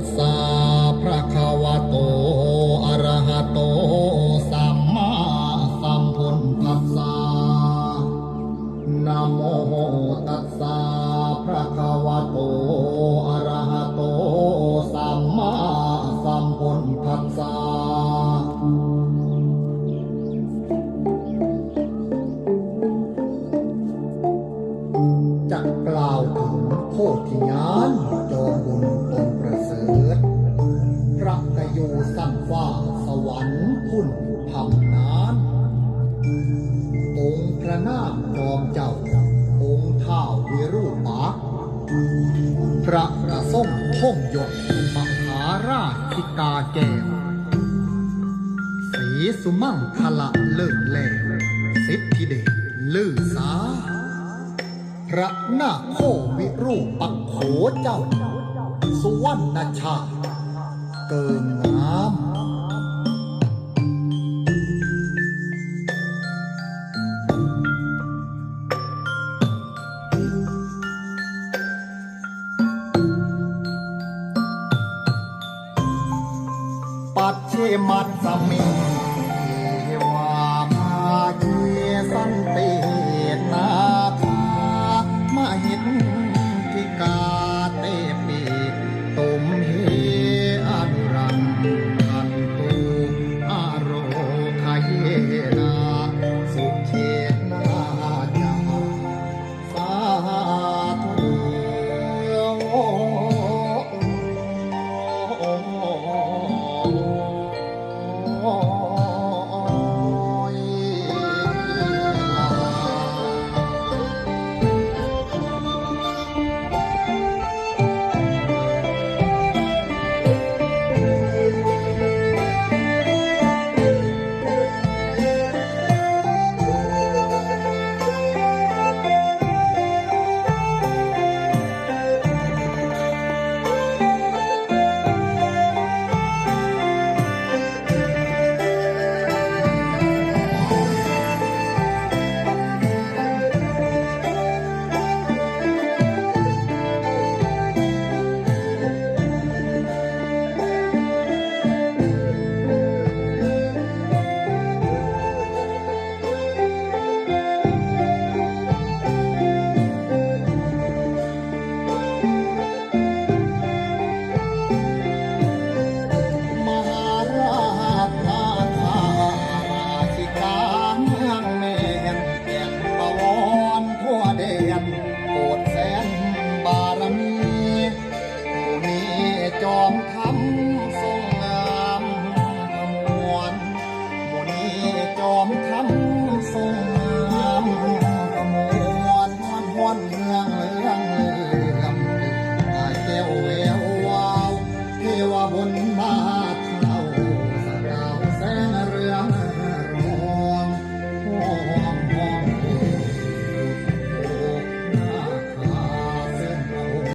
สสะพระคาวโตอรหะโตสัมมาสัมพุทธัสสะนะโมตัสสะพระคาวโตอะระหะโตสัมมาสัมพุทธัสสะจะกล่าวถึงโคติญาณจอม อยู่สั้นฟ้าสวรรค์พุ่นทำนานองค์พระนาคจอมเจ้า องค์ท้าวเวรูปะพระประส้มท่องหยกมหาราชิกาแก้วสีสุมั่งทละเลิศแหล่สิทธิเดชลือสา พระนาคโควิรูปักโขเจ้า สุวรรณชาติ เกิงงามปัจเชมัตสมิง คำ